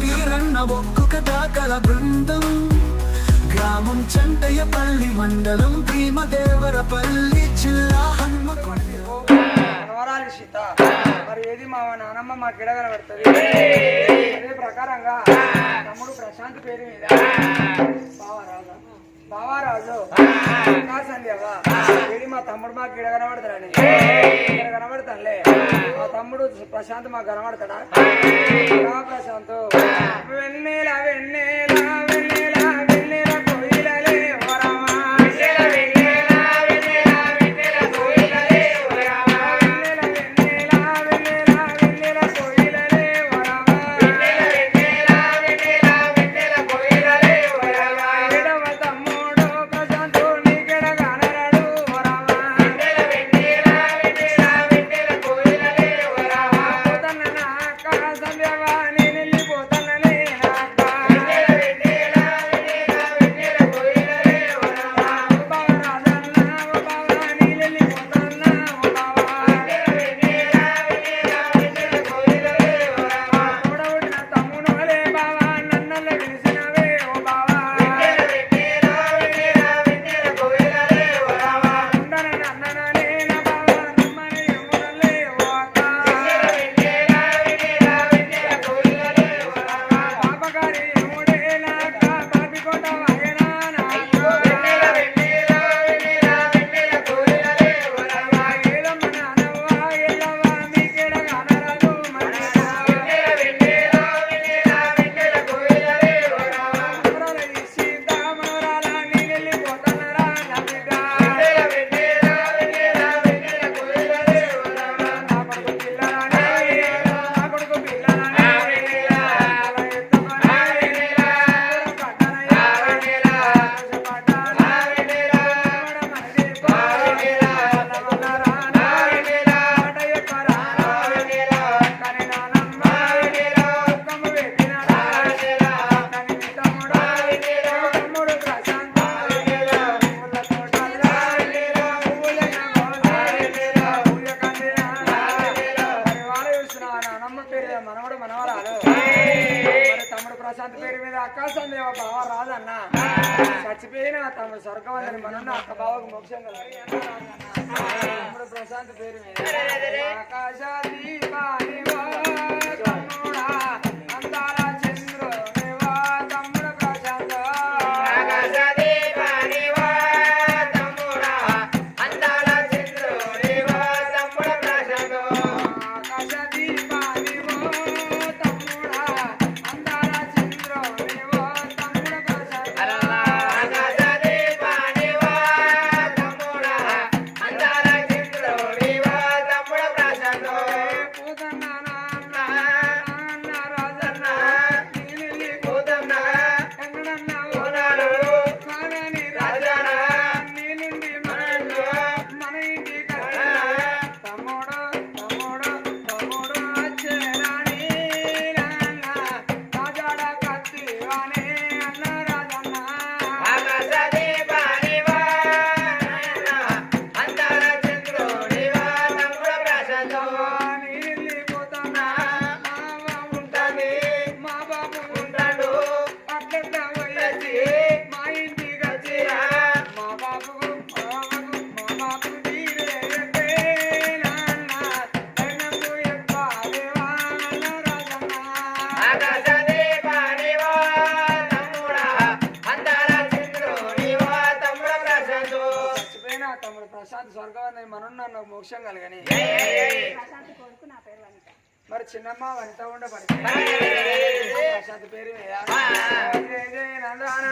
వీరన్న ఒక్కొక్క దాకల బృందం. గ్రామం చంటయ్యపల్లి మండలం భీమదేవరపల్లి జిల్లా హన్మకొండ నవరాలి సీత. మరి ఏది మా నానమ్మ మా గిడ కనబడుతుంది? అదే ప్రకారంగా తమ్ముడు ప్రశాంత్ పేరు మీద. బావరాజా బావరాజు. సంధ్యవా ఏది మా తమ్ముడు మాకు గిడ కనబడతాడని. ఇక్కడ కనబడతానులే. మా తమ్ముడు ప్రశాంత్ మాకు కనబడతాడా? ప్రశాంత్. వెన్నెల వెన్నెల. తమ్ముడు స్వర్గం మనన్న అక్క బావకు మోక్షం. తమ్ముడు ప్రశాంత్ పేరు మీద. ఆకాశ దీపానివా మోక్షం కలగని మరి చిన్నమ్మ వంట ఉండబడి ప్రశాంత్ పేరు నందన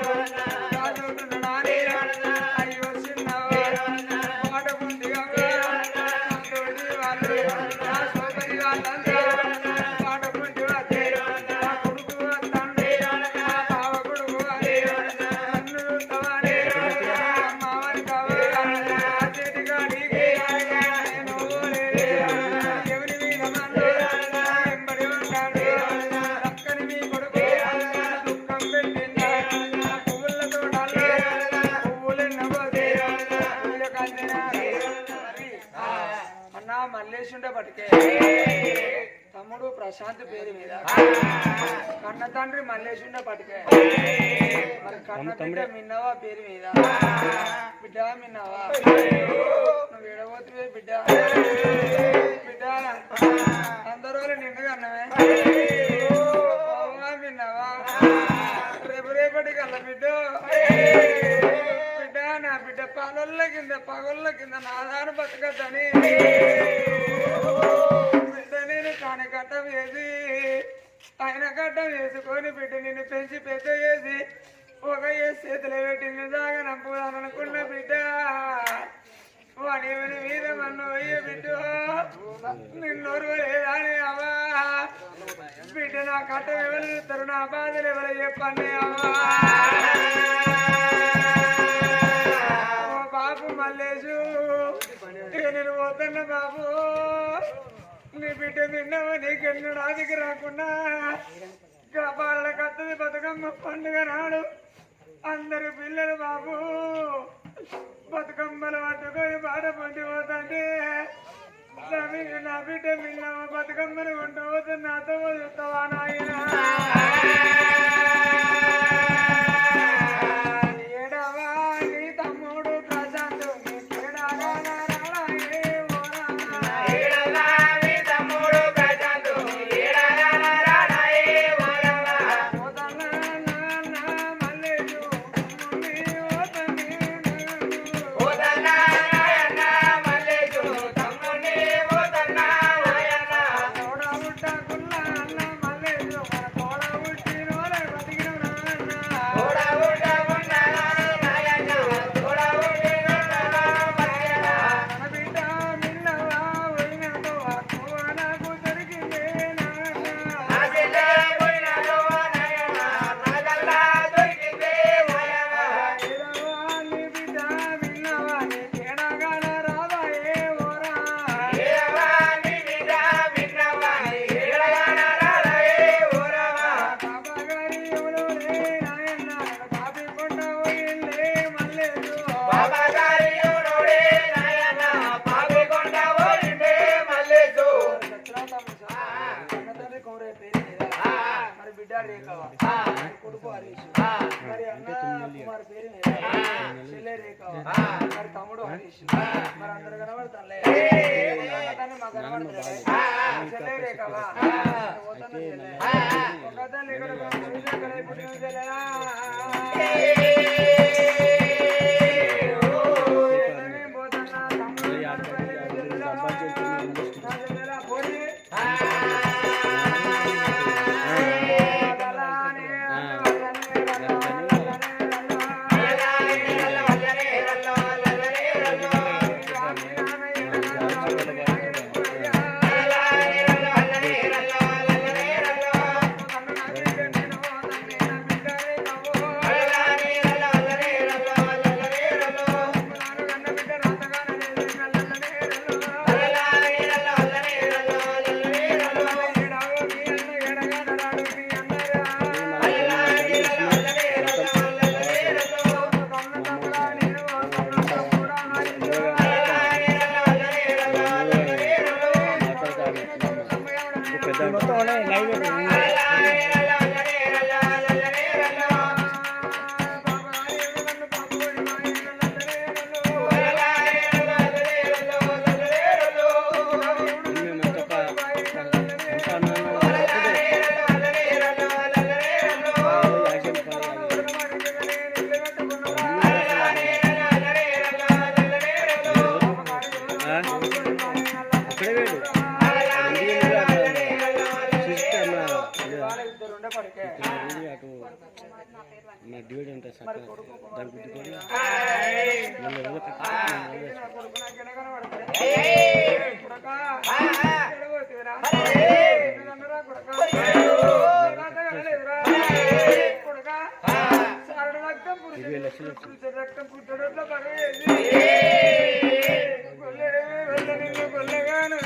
అయ్యో ఉండే పట్టుకే తమ్ముడు ప్రశాంత్ పేరు మీద. కన్న తండ్రి మల్లేష్ ఉండే పట్టుకే మరి కన్న బిడ్డ మిన్నవా పేరు మీద. బిడ్డ మిన్నవా నువ్వు ఎడబోతువే బిడ్డ. బిడ్డ అందరూ అన్నవే బావా మిన్నవా రేపు రేపటి కల్లా బిడ్డ. బిడ్డ నా బిడ్డ పగొల్ల కింద పగొల్ల కింద నాదాను బతకద్దని. వేసి ఆయన కట్టం వేసుకొని బిడ్డ నిన్ను పెంచి పెద్ద చేసి ఒక ఏ చేతిలో పెట్టింది దాగా నంపుదాననుకున్న బిడ్డ. వాడి మీద మన్ను అయ్యే బిడ్డ. నిన్నోరు లేదాని అవ్వా. బిడ్డ నా కట్టం ఎవరు చూస్తారు నా బాధలు ఎవరు చెప్పండి అవ్వా. ఓ బాబు మల్లేషు నేను పోతున్నా బాబు నీ బిడ్డ నిన్నవ? నీకెన్ను నాదికి రాకుండా కాపాల కత్తది బతుకమ్మ పండుగ నాడు. అందరు పిల్లలు బాబు. బతుకమ్మలు పట్టుకొని బాట పండి పోతుంటే. నా బిడ్డ నా బతుకమ్మను మిన్నవ బతుకమ్మలు నాతో చూస్తావా నాయనా? కుమార్ పేరు మరి తమ్ముడు హరీష్ మరి అందరు. చెల్లె. రేఖవ చెల్లె. ఒకతన్ని ఇక్కడ పుట్టిన ఇక్కడ పుట్టిన చెల్లెలా. ఎడబోతురా ఎన్నరా కొడకా కొడకా కనలేదురా కొడకా రక్తం పురుషుడు రక్తం పుట్టడట్లో పడవేది వెళ్ళ నిన్ను గొల్లెగాను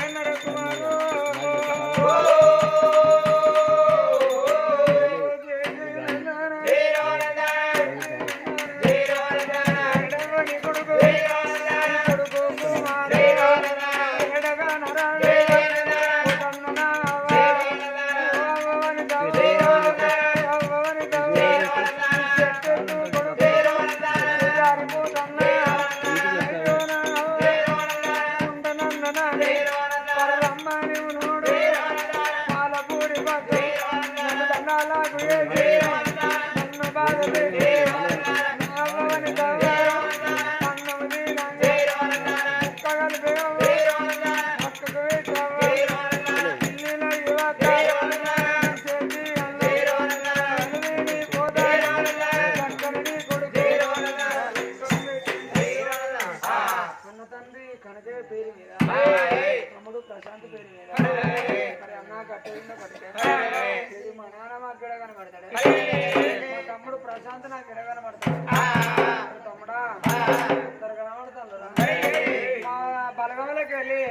బలగంలోకి వెళ్ళి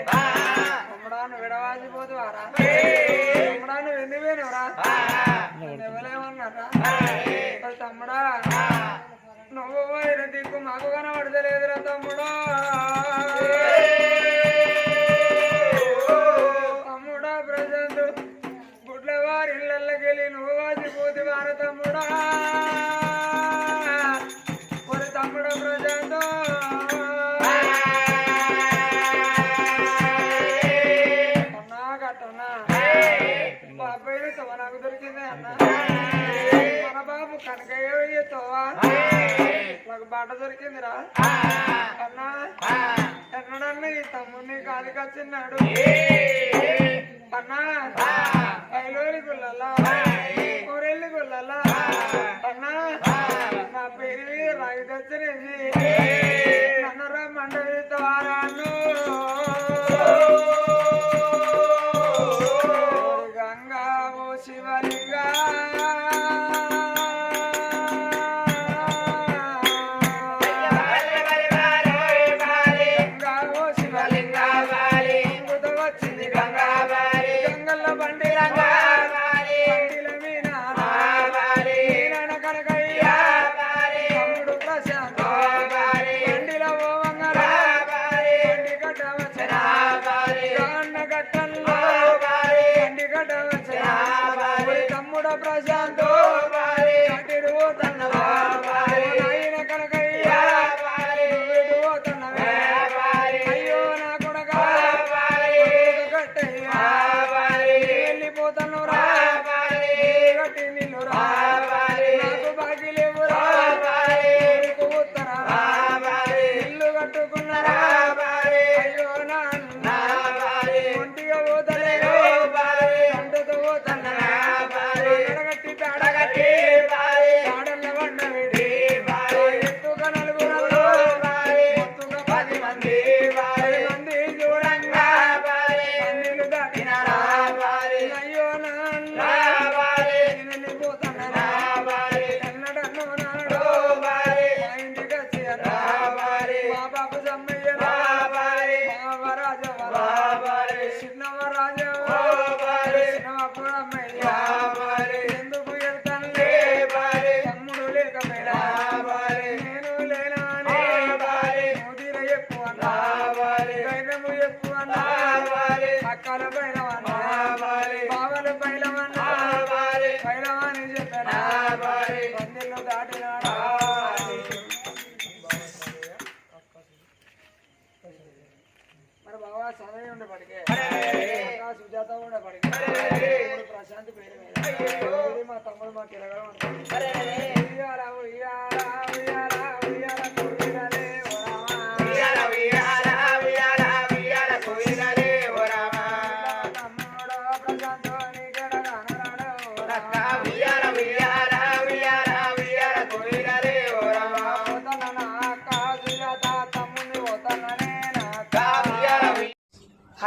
తమ్ముడా నువ్వు విడవాసిపోతువారా తమ్ముడా నువ్వు ఎందుకు పోయినవరా ఎవరేమన్నారా తమ్ముడా. నువ్వు పోయిన దిక్కు మాకు కనబడతలేదురా తమ్ముడా. తమ్ముడా ప్రజెంట్ గుడ్ల వారి ఇళ్ళకెళ్ళి నువ్వు వాసిపోతే వార తమ్ముడా. నాకు బాట దొరికిందిరా. అన్నా ఎన్నడన్నా ఈ తమ్ముడిని కాలికి వచ్చిన్నాడు అన్నా ఐలోరి గుల్లలా ఊరెల్లి గుల్లలా అన్నా నా పేరు రాగి తెచ్చనేసి నన్ను రమ్మండవి ద్వారాను వెళ్ళిపోతాను రా చెప్పు అన్నా అక్కల పైలవన్నా బావల పైలవన్నా పైలవాని చెప్పనా పందిళ్ళు దాటినాడా మరి బాబా సమయం సుజాత ప్రశాంత్ పేరు మీద. మా తమ్ముడు మా కిరగడం